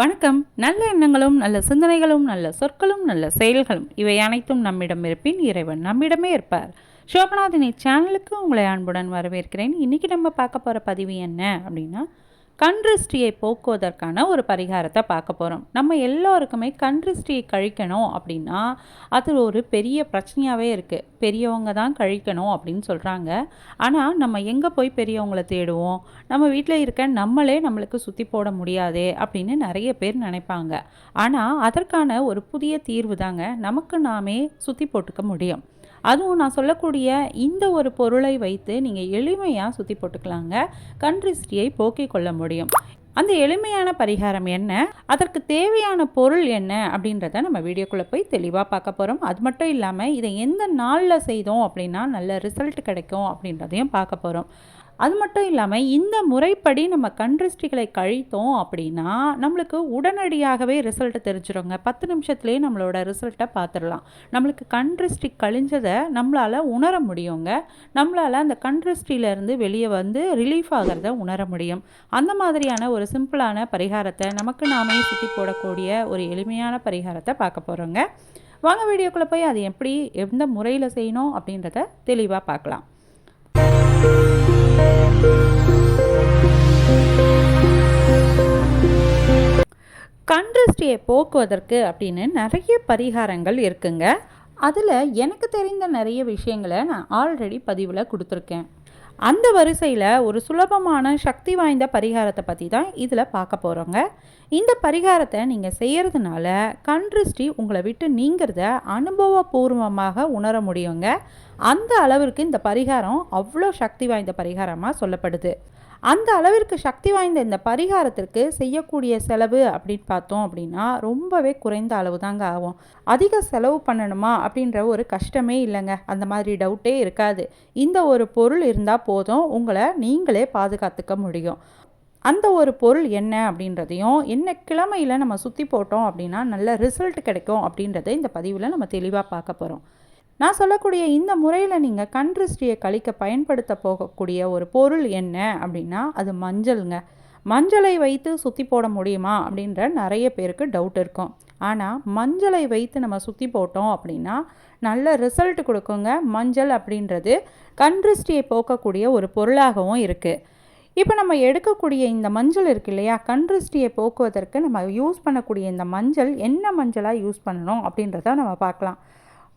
வணக்கம். நல்ல எண்ணங்களும் நல்ல சிந்தனைகளும் நல்ல சொற்களும் நல்ல செயல்களும் இவை அனைத்தும் நம்மிடம் இருப்பின் இறைவன் நம்மிடமே இருப்பார். சோபநாதினி சேனலுக்கு உங்களை அன்புடன் வரவேற்கிறேன். இன்றைக்கி நம்ம பார்க்க போகிற பதிவு என்ன அப்படின்னா கண் திருஷ்டியை போக்குவதற்கான ஒரு பரிகாரத்தை பார்க்க போகிறோம் நம்ம எல்லோருக்குமே கண் திருஷ்டியை கழிக்கணும் அப்படின்னா அது ஒரு பெரிய பிரச்சனையாகவே இருக்குது பெரியவங்க தான் கழிக்கணும் அப்படின்னு சொல்கிறாங்க ஆனால் நம்ம எங்கே போய் பெரியவங்கள தேடுவோம்? நம்ம வீட்டில் இருக்க நம்மளே நம்மளுக்கு சுற்றி போட முடியாதே அப்படின்னு நிறைய பேர் நினைப்பாங்க. ஆனால் அதற்கான ஒரு புதிய தீர்வு தாங்க நமக்கு நாமே சுற்றி போட்டுக்க முடியும். அதுவும் நான் சொல்லக்கூடிய இந்த ஒரு பொருளை வைத்து நீங்கள் எளிமையாக சுற்றி போட்டுக்கலாங்க. கண் திருஷ்டியை போக்கிக் கொள்ள முடியும். அந்த எளிமையான பரிகாரம் என்ன? அதற்கு தேவையான பொருள் என்ன? அப்படின்றத நம்ம வீடியோக்குள்ளே போய் தெளிவாக பார்க்க போகிறோம் அது மட்டும் இல்லாமல் இதை எந்த நாளில் செய்தோம் அப்படின்னா நல்ல ரிசல்ட் கிடைக்கும் அப்படின்றதையும் பார்க்க போகிறோம் அது மட்டும் இல்லாமல் இந்த முறைப்படி நம்ம கண்ட்ரிஸ்டிகளை கழித்தோம் அப்படின்னா நம்மளுக்கு உடனடியாகவே ரிசல்ட்டை தெரிஞ்சிருங்க. பத்து நிமிஷத்துலேயே நம்மளோட ரிசல்ட்டை பார்த்துடலாம். நம்மளுக்கு கண்ட்ரிஸ்டிக் கழிஞ்சதை நம்மளால் உணர முடியுங்க. நம்மளால் அந்த கண்ட்ரிஸ்டிலேருந்து வெளியே வந்து ரிலீஃப் ஆகிறத உணர முடியும். அந்த மாதிரியான ஒரு சிம்பிளான பரிகாரத்தை நமக்கு நாமே சுற்றி போடக்கூடிய ஒரு எளிமையான பரிகாரத்தை பார்க்க போகிறோங்க வாங்க வீடியோக்குள்ளே போய் அது எப்படி எந்த முறையில் செய்யணும் அப்படின்றத தெளிவாக பார்க்கலாம். கண் திருஷ்டியை போக்குவதற்கு அப்படின்னு நிறைய பரிகாரங்கள் இருக்குங்க. அதில் எனக்கு தெரிந்த நிறைய விஷயங்களை நான் ஆல்ரெடி பதிவில் கொடுத்துருக்கேன். அந்த வரிசையில் ஒரு சுலபமான சக்தி வாய்ந்த பரிகாரத்தை பற்றி தான் இதில் பார்க்க போகிறோங்க இந்த பரிகாரத்தை நீங்கள் செய்கிறதுனால கண் திருஷ்டி உங்களை விட்டு நீங்கிறத அனுபவபூர்வமாக உணர முடியுங்க. அந்த அளவிற்கு இந்த பரிகாரம் அவ்வளோ சக்தி வாய்ந்த பரிகாரமாக சொல்லப்படுது. அந்த அளவிற்கு சக்தி வாய்ந்த இந்த பரிகாரத்திற்கு செய்யக்கூடிய செலவு அப்படின்னு பார்த்தோம் அப்படின்னா ரொம்பவே குறைந்த அளவு தாங்க ஆகும். அதிக செலவு பண்ணணுமா அப்படின்ற ஒரு கஷ்டமே இல்லைங்க. அந்த மாதிரி டவுட்டே இருக்காது. இந்த ஒரு பொருள் இருந்தால் போதும் உங்களை நீங்களே பாதுகாத்துக்க முடியும். அந்த ஒரு பொருள் என்ன அப்படின்றதையும் என்ன கிழமையில் நம்ம சுற்றி போட்டோம் அப்படின்னா நல்ல ரிசல்ட் கிடைக்கும் அப்படின்றத இந்த பதிவில் நம்ம தெளிவாக பார்க்க போகிறோம் நான் சொல்லக்கூடிய இந்த முறையில் நீங்கள் கண் திருஷ்டியை கழிக்க பயன்படுத்த போகக்கூடிய ஒரு பொருள் என்ன அப்படின்னா அது மஞ்சளுங்க. மஞ்சளை வைத்து சுற்றி போட முடியுமா அப்படின்ற நிறைய பேருக்கு டவுட் இருக்கும். ஆனால் மஞ்சளை வைத்து நம்ம சுற்றி போட்டோம் அப்படின்னா நல்ல ரிசல்ட் கொடுக்குங்க. மஞ்சள் அப்படின்றது கண் திருஷ்டியை போக்கக்கூடிய ஒரு பொருளாகவும் இருக்குது இப்போ நம்ம எடுக்கக்கூடிய இந்த மஞ்சள் இருக்கு இல்லையா? கண் திருஷ்டியை போக்குவதற்கு நம்ம யூஸ் பண்ணக்கூடிய இந்த மஞ்சள் என்ன மஞ்சளாக யூஸ் பண்ணணும் அப்படின்றத நம்ம பார்க்கலாம்.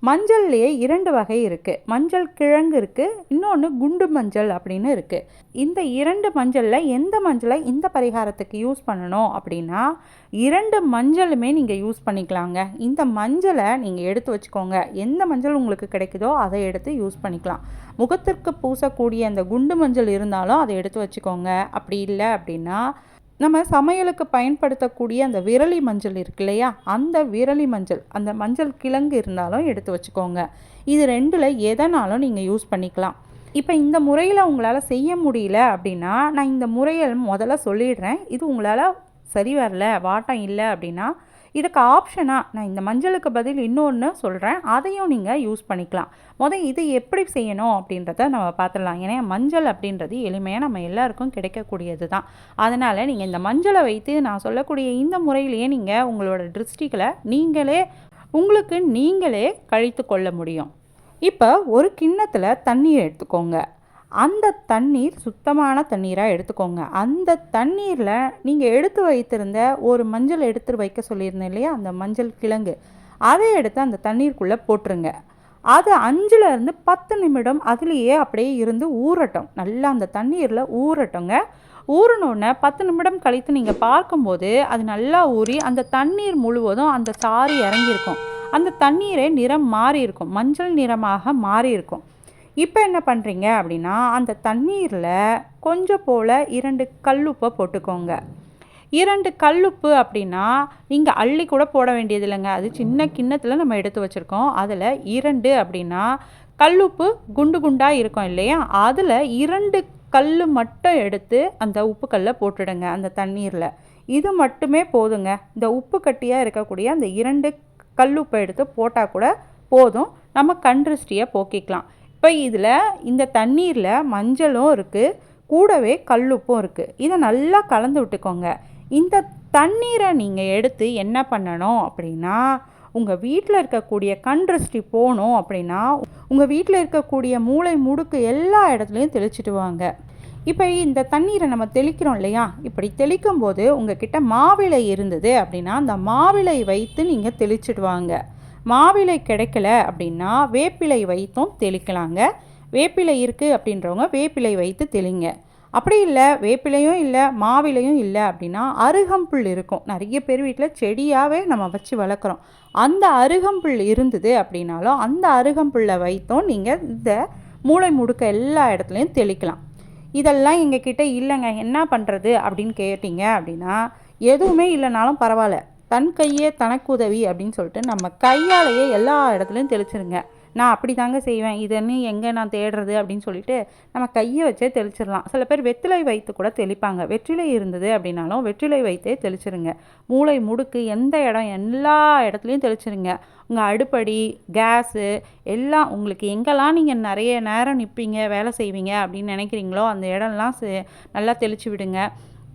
மஞ்சள்லேயே இரண்டு வகை இருக்குது மஞ்சள் கிழங்கு இருக்குது இன்னொன்று குண்டு மஞ்சள் அப்படின்னு இருக்குது இந்த இரண்டு மஞ்சளில் எந்த மஞ்சளை இந்த பரிகாரத்துக்கு யூஸ் பண்ணணும் அப்படின்னா இரண்டு மஞ்சளுமே நீங்கள் யூஸ் பண்ணிக்கலாங்க. இந்த மஞ்சளை நீங்கள் எடுத்து வச்சுக்கோங்க. எந்த மஞ்சள் உங்களுக்கு கிடைக்குதோ அதை எடுத்து யூஸ் பண்ணிக்கலாம். முகத்திற்கு பூசக்கூடிய அந்த குண்டு மஞ்சள் இருந்தாலும் அதை எடுத்து வச்சுக்கோங்க. அப்படி இல்லை அப்படின்னா நம்ம சமையலுக்கு பயன்படுத்தக்கூடிய அந்த விரலி மஞ்சள் இருக்கு இல்லையா? அந்த விரலி மஞ்சள் அந்த மஞ்சள் கிழங்கு இருந்தாலும் எடுத்து வச்சுக்கோங்க. இது ரெண்டில் எதனாலும் நீங்கள் யூஸ் பண்ணிக்கலாம். இப்போ இந்த முறையில் உங்களால் செய்ய முடியல அப்படின்னா நான் இந்த முறையை முதல்ல சொல்லிடுறேன். இது உங்களால் சரி வரல வாட்டம் இல்லை அப்படின்னா இதுக்கு ஆப்ஷனாக நான் இந்த மஞ்சளுக்கு பதில் இன்னொன்று சொல்கிறேன் அதையும் நீங்கள் யூஸ் பண்ணிக்கலாம். முதல் இது எப்படி செய்யணும் அப்படின்றத நம்ம பார்த்துடலாம். ஏன்னா மஞ்சள் அப்படின்றது எளிமையாக நம்ம எல்லாருக்கும் கிடைக்கக்கூடியது தான் அதனால் நீங்கள் இந்த மஞ்சளை வைத்து நான் சொல்லக்கூடிய இந்த முறையிலேயே நீங்கள் உங்களோட திருஷ்டிகளை நீங்களே உங்களுக்கு நீங்களே கழித்து கொள்ள முடியும். இப்போ ஒரு கிண்ணத்தில் தண்ணீர் எடுத்துக்கோங்க. அந்த தண்ணீர் சுத்தமான தண்ணீராக எடுத்துக்கோங்க. அந்த தண்ணீரில் நீங்கள் எடுத்து வைத்திருந்த ஒரு மஞ்சள் எடுத்து வைக்க சொல்லியிருந்தேன் இல்லையா? அந்த மஞ்சள் கிழங்கு. அதை எடுத்து அந்த தண்ணீருக்குள்ளே போட்டுருங்க. அது அஞ்சுலேருந்து பத்து நிமிடம் அதுலேயே அப்படியே இருந்து ஊறட்டும். நல்லா அந்த தண்ணீரில் ஊறட்டுங்க. ஊறினோடனே பத்து நிமிடம் கழித்து நீங்கள் பார்க்கும்போது அது நல்லா ஊறி அந்த தண்ணீர் முழுவதும் அந்த சாறு இறங்கியிருக்கும். அந்த தண்ணீரே நிறம் மாறி இருக்கும் மஞ்சள் நிறமாக மாறி இருக்கும் இப்போ என்ன பண்ணுறீங்க அப்படின்னா அந்த தண்ணீரில் கொஞ்சம் போல் இரண்டு கல்லுப்பை போட்டுக்கோங்க. இரண்டு கல்லுப்பு அப்படின்னா நீங்கள் அள்ளி கூட போட வேண்டியது இல்லைங்க. அது சின்ன கிண்ணத்தில் நம்ம எடுத்து வச்சுருக்கோம். அதில் இரண்டு அப்படின்னா கல்லுப்பு குண்டு குண்டாக இருக்கும் இல்லையா? அதில் இரண்டு கல் மட்டும் எடுத்து அந்த உப்பு கல்லை போட்டுடுங்க அந்த தண்ணீரில். இது மட்டுமே போதுங்க. இந்த உப்பு கட்டியாக இருக்கக்கூடிய அந்த இரண்டு கல்லுப்பை எடுத்து போட்டால் கூட போதும். நம்ம கண் திருஷ்டியை போக்கிக்கலாம். இப்போ இதில் இந்த தண்ணீரில் மஞ்சளும் இருக்குது கூடவே கல்லுப்பும் இருக்குது. இதை நல்லா கலந்து விட்டுக்கோங்க. இந்த தண்ணீரை நீங்கள் எடுத்து என்ன பண்ணணும் அப்படின்னா உங்கள் வீட்டில் இருக்கக்கூடிய கண் திருஷ்டி போகணும் அப்படின்னா உங்கள் வீட்டில் இருக்கக்கூடிய மூளை முடுக்கு எல்லா இடத்துலையும் தெளிச்சிட்டு வாங்க. இப்போ இந்த தண்ணீரை நம்ம தெளிக்கிறோம் இல்லையா? இப்படி தெளிக்கும் போது உங்ககிட்ட மாவிலை இருந்தது அப்படின்னா அந்த மாவிலை வைத்து நீங்கள் தெளிச்சிடுவாங்க மாவிலை கிடைக்கல அப்படின்னா வேப்பிலை வைத்தும் தெளிக்கலாங்க. வேப்பிலை இருக்குது அப்படின்றவங்க வேப்பிலை வைத்து தெளிங்க. அப்படி இல்லை வேப்பிலையும் இல்லை மாவிலையும் இல்லை அப்படின்னா அருகம்புல் இருக்கும். நிறைய பேர் வீட்டில் செடியாகவே நம்ம வச்சு வளர்க்குறோம். அந்த அருகம்புல் இருந்தது அப்படின்னாலும் அந்த அருகம்புல்லை வைத்தும் நீங்கள் இந்த மூளை முடுக்க எல்லா இடத்துலையும் தெளிக்கலாம். இதெல்லாம் எங்கள் கிட்டே இல்லைங்க. என்ன பண்ணுறது அப்படின்னு கேட்டிங்க அப்படின்னா எதுவுமே இல்லைனாலும் பரவாயில்ல. தன் கையே தனக்கு உதவி அப்படின்னு சொல்லிட்டு நம்ம கையாலேயே எல்லா இடத்துலையும் தெளிச்சிருங்க. நான் அப்படி தாங்க செய்வேன் இதன்னு எங்கே நான் தேடுறது அப்படின்னு சொல்லிட்டு நம்ம கையை வச்சே தெளிச்சிடலாம். சில பேர் வெற்றிலை வைத்து கூட தெளிப்பாங்க. வெற்றிலை இருந்தது அப்படின்னாலும் வெற்றிலை வைத்தே தெளிச்சிருங்க. மூளை முடுக்கு எந்த இடம் எல்லா இடத்துலையும் தெளிச்சிருங்க. உங்கள் அடுப்படி கேஸு எல்லாம் உங்களுக்கு எங்கெல்லாம் நீங்கள் நிறைய நேரம் நிற்பீங்க வேலை செய்வீங்க அப்படின்னு நினைக்கிறீங்களோ அந்த இடம்லாம் நல்லா தெளித்து விடுங்க.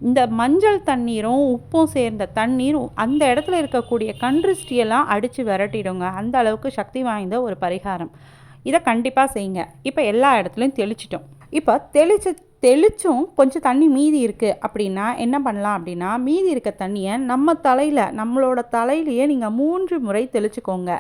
இந்த மஞ்சள் தண்ணீரும் உப்பும் சேர்ந்த தண்ணீர் அந்த இடத்துல இருக்கக்கூடிய கன்றுஸ்டியெல்லாம் அடித்து விரட்டிடுங்க. அந்த அளவுக்கு சக்தி வாய்ந்த ஒரு பரிகாரம். இதை கண்டிப்பாக செய்யுங்க. இப்போ எல்லா இடத்துலையும் தெளிச்சிட்டோம். இப்போ தெளிச்சு தெளிச்சும் கொஞ்சம் தண்ணி மீதி இருக்குது அப்படின்னா என்ன பண்ணலாம் அப்படின்னா மீதி இருக்க தண்ணியை நம்ம தலையில் நம்மளோட தலையிலையே நீங்கள் மூன்று முறை தெளிச்சுக்கோங்க.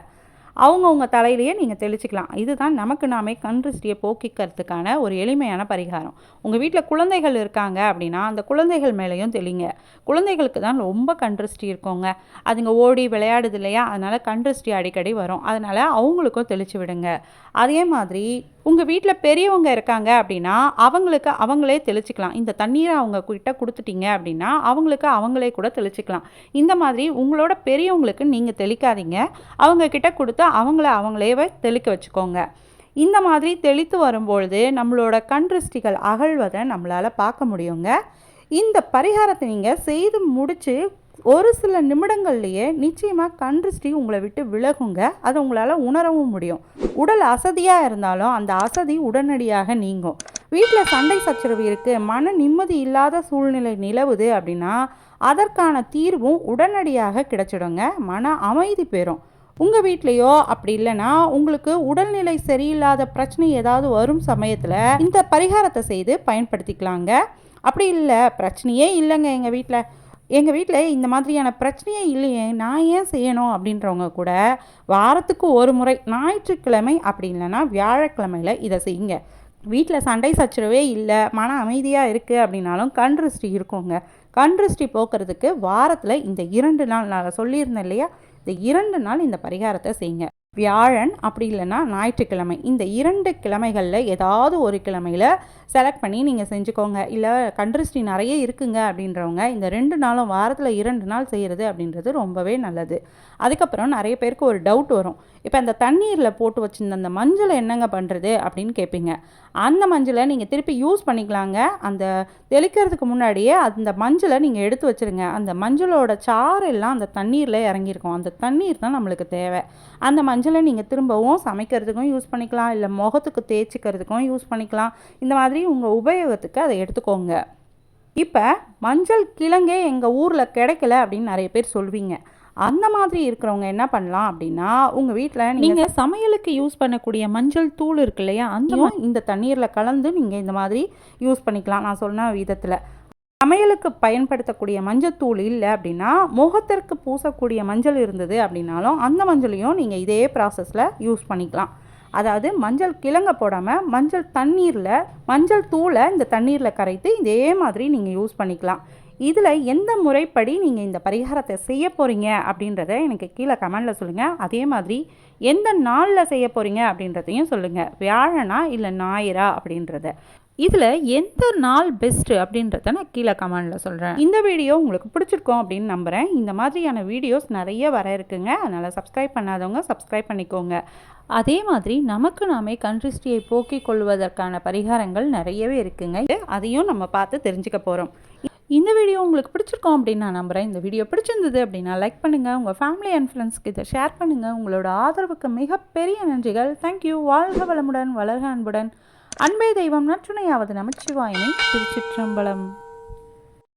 அவங்கவுங்க தலையிலேயே நீங்கள் தெளிச்சிக்கலாம். இதுதான் நமக்கு நாமே கண் திருஷ்டியை போக்கிக்கிறதுக்கான ஒரு எளிமையான பரிகாரம். உங்கள் வீட்டில் குழந்தைகள் இருக்காங்க அப்படின்னா அந்த குழந்தைகள் மேலேயும் தெளிங்க. குழந்தைகளுக்கு தான் ரொம்ப கண் திருஷ்டி இருக்கோங்க. அதுங்க ஓடி விளையாடுது இல்லையா? அதனால் கண் திருஷ்டி அடிக்கடி வரும். அதனால் அவங்களுக்கும் தெளித்து விடுங்க. அதே மாதிரி உங்கள் வீட்டில் பெரியவங்க இருக்காங்க அப்படின்னா அவங்களுக்கு அவங்களே தெளிச்சிக்கலாம். இந்த தண்ணீரை அவங்க கிட்ட கொடுத்துட்டீங்க அப்படின்னா அவங்களுக்கு அவங்களே கூட தெளிச்சிக்கலாம். இந்த மாதிரி உங்களோட பெரியவங்களுக்கு நீங்கள் தெளிக்காதீங்க. அவங்க கிட்ட கொடுத்து அவங்கள அவங்களேவே தெளிக்க வச்சுக்கோங்க. இந்த மாதிரி தெளித்து வரும்பொழுது நம்மளோட கண் திருஷ்டிகள் அகழ்வதை நம்மளால் பார்க்க முடியுங்க. இந்த பரிகாரத்தை நீங்கள் செய்து முடித்து ஒரு சில நிமிடங்கள்லேயே நிச்சயமாக கண் திருஷ்டி உங்களை விட்டு விலகுங்க. அதை உங்களால் உணரவும் முடியும். உடல் அசதியாக இருந்தாலும் அந்த அசதி உடனடியாக நீங்கும். வீட்டில் சண்டை சச்சரவு இருக்குது மன நிம்மதி இல்லாத சூழ்நிலை நிலவுது அப்படின்னா அதற்கான தீர்வும் உடனடியாக கிடைச்சிடுங்க. மன அமைதி பெறும். உங்கள் வீட்லேயோ அப்படி இல்லைன்னா உங்களுக்கு உடல்நிலை சரியில்லாத பிரச்சனை ஏதாவது வரும் சமயத்தில் இந்த பரிகாரத்தை செய்து பயன்படுத்திக்கலாங்க. அப்படி இல்லை பிரச்சனையே இல்லைங்க எங்கள் வீட்டில் எங்கள் வீட்டில் இந்த மாதிரியான பிரச்சனையே இல்லையே நான் ஏன் செய்யணும் அப்படின்றவங்க கூட வாரத்துக்கு ஒரு முறை ஞாயிற்றுக்கிழமை அப்படி இல்லைன்னா வியாழக்கிழமையில் இதை செய்யுங்க. வீட்டில் சண்டை சச்சரவே இல்லை மன அமைதியாக இருக்குது அப்படின்னாலும் கண் திருஷ்டி இருக்குங்க. கண் திருஷ்டி போக்குறதுக்கு வாரத்தில் இந்த இரண்டு நாள் நான் சொல்லியிருந்தேன் இல்லையா? இந்த இரண்டு நாள் இந்த பரிகாரத்தை செய்யுங்க. வியாழன் அப்படி இல்லைன்னா ஞாயிற்றுக்கிழமை. இந்த இரண்டு கிழமைகளில் ஏதாவது ஒரு கிழமையில் செலக்ட் பண்ணி நீங்கள் செஞ்சுக்கோங்க. இல்லை கண்ட்ரிஸ்டி நிறைய இருக்குங்க அப்படின்றவங்க இந்த ரெண்டு நாளும் வாரத்தில் இரண்டு நாள் செய்கிறது அப்படின்றது ரொம்பவே நல்லது. அதுக்கப்புறம் நிறைய பேருக்கு ஒரு டவுட் வரும். இப்போ அந்த தண்ணீரில் போட்டு வச்சுருந்த அந்த மஞ்சளை என்னங்க பண்ணுறது அப்படின்னு கேட்பீங்க அந்த மஞ்சளை நீங்கள் திருப்பி யூஸ் பண்ணிக்கலாங்க. அந்த தெளிக்கிறதுக்கு முன்னாடியே அந்த மஞ்சளை நீங்கள் எடுத்து வச்சுருங்க. அந்த மஞ்சளோட சாரெல்லாம் அந்த தண்ணீரில் இறங்கியிருக்கும். அந்த தண்ணீர் தான் நம்மளுக்கு தேவை. அந்த மஞ்சள் நீங்கள் திரும்பவும் சமைக்கிறதுக்கும் யூஸ் பண்ணிக்கலாம். இல்லை முகத்துக்கு தேய்ச்சிக்கிறதுக்கும் யூஸ் பண்ணிக்கலாம். இந்த மாதிரி உங்கள் உபயோகத்துக்கு அதை எடுத்துக்கோங்க. இப்போ மஞ்சள் கிழங்கே எங்கள் ஊரில் கிடைக்கல அப்படின்னு நிறைய பேர் சொல்வீங்க. அந்த மாதிரி இருக்கிறவங்க என்ன பண்ணலாம் அப்படின்னா உங்கள் வீட்டில் நீங்கள் சமையலுக்கு யூஸ் பண்ணக்கூடிய மஞ்சள் தூள் இருக்கு இல்லையா அந்த இந்த தண்ணீரில் கலந்து நீங்கள் இந்த மாதிரி யூஸ் பண்ணிக்கலாம். நான் சொன்ன விதத்தில். சமையலுக்கு பயன்படுத்தக்கூடிய மஞ்சள் தூள் இல்லை அப்படின்னா முகத்திற்கு பூசக்கூடிய மஞ்சள் இருந்தது அப்படின்னாலும் அந்த மஞ்சளையும் நீங்கள் இதே ப்ராசஸில் யூஸ் பண்ணிக்கலாம். அதாவது மஞ்சள் கிழங்க போடாமல் மஞ்சள் தண்ணீரில் மஞ்சள் தூளை இந்த தண்ணீரில் கரைத்து இதே மாதிரி நீங்கள் யூஸ் பண்ணிக்கலாம். இதில் எந்த முறைப்படி நீங்கள் இந்த பரிகாரத்தை செய்ய போகிறீங்க அப்படின்றத எனக்கு கீழே கமெண்டில் சொல்லுங்கள் அதே மாதிரி எந்த நாளில் செய்ய போகிறீங்க அப்படின்றதையும் சொல்லுங்கள் வியாழனா இல்லை ஞாயிறா அப்படின்றத. இதில் எந்த நாள் பெஸ்ட்டு அப்படின்றத நான் கீழே கமெண்டில் சொல்கிறேன் இந்த வீடியோ உங்களுக்கு பிடிச்சிருக்கோம் அப்படின்னு நம்புகிறேன் இந்த மாதிரியான வீடியோஸ் நிறைய வர இருக்குங்க. அதனால் சப்ஸ்கிரைப் பண்ணாதவங்க சப்ஸ்கிரைப் பண்ணிக்கோங்க. அதே மாதிரி நமக்கு நாமே கண்ட்ரிஸ்டியை போக்கிக் கொள்வதற்கான பரிகாரங்கள் நிறையவே இருக்குங்க. அதையும் நம்ம பார்த்து தெரிஞ்சுக்க போகிறோம் இந்த வீடியோ உங்களுக்கு பிடிச்சிருக்கோம் அப்படின்னு நான் நம்புகிறேன் இந்த வீடியோ பிடிச்சிருந்தது அப்படின்னா லைக் பண்ணுங்கள் உங்கள் ஃபேமிலி அண்ட் ஃப்ரெண்ட்ஸ்க்கு இதை ஷேர் பண்ணுங்கள் உங்களோட ஆதரவுக்கு மிகப்பெரிய நன்றிகள். தேங்க்யூ வாழ்க வளமுடன் வளர்க அன்புடன். அன்பே தெய்வம் நற்றுணையாவது நமச்சிவாயனை திருச்சிற்றம்பலம்.